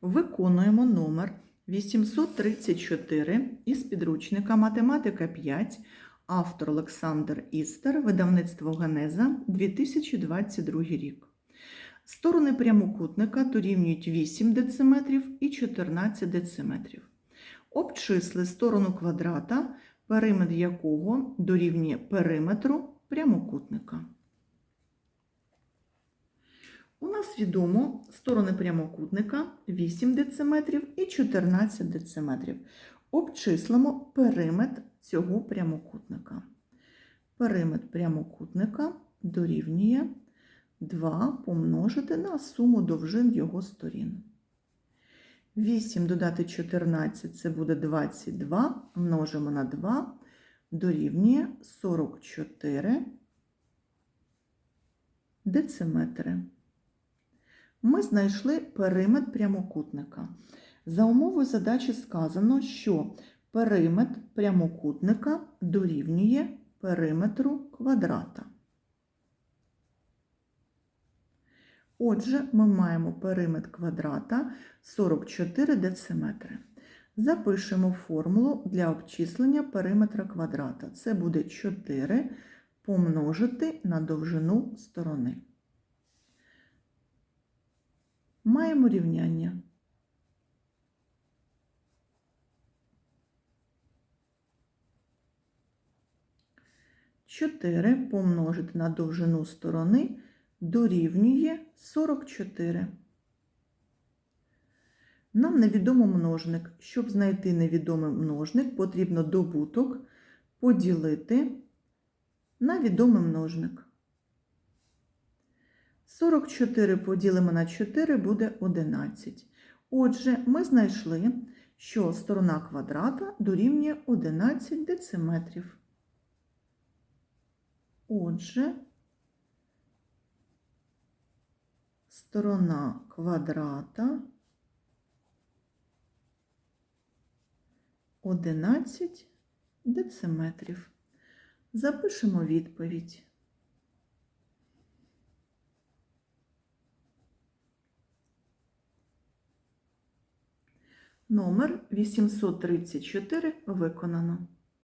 Виконуємо номер 834 із підручника Математика 5, автор Олександр Істер, видавництво Генеза, 2022 рік. Сторони прямокутника дорівнюють 8 дециметрів і 14 дециметрів. Обчисли сторону квадрата, периметр якого дорівнює периметру прямокутника. У нас відомо сторони прямокутника 8 дециметрів і 14 дециметрів. Обчислимо периметр цього прямокутника. Периметр прямокутника дорівнює 2 помножити на суму довжин його сторін. 8 додати 14 це буде 22, множимо на 2, дорівнює 44 дециметри. Ми знайшли периметр прямокутника. За умовою задачі сказано, що периметр прямокутника дорівнює периметру квадрата. Отже, ми маємо периметр квадрата 44 дециметри. Запишемо формулу для обчислення периметра квадрата. Це буде 4 помножити на довжину сторони. Маємо рівняння. Чотири помножити на довжину сторони дорівнює 44. Нам невідомо множник. Щоб знайти невідомий множник, потрібно добуток поділити на відомий множник. 44 поділимо на 4 буде 11. Отже, ми знайшли, що сторона квадрата дорівнює 11 дециметрів. Отже, сторона квадрата 11 дециметрів. Запишемо відповідь. Номер 834 виконано.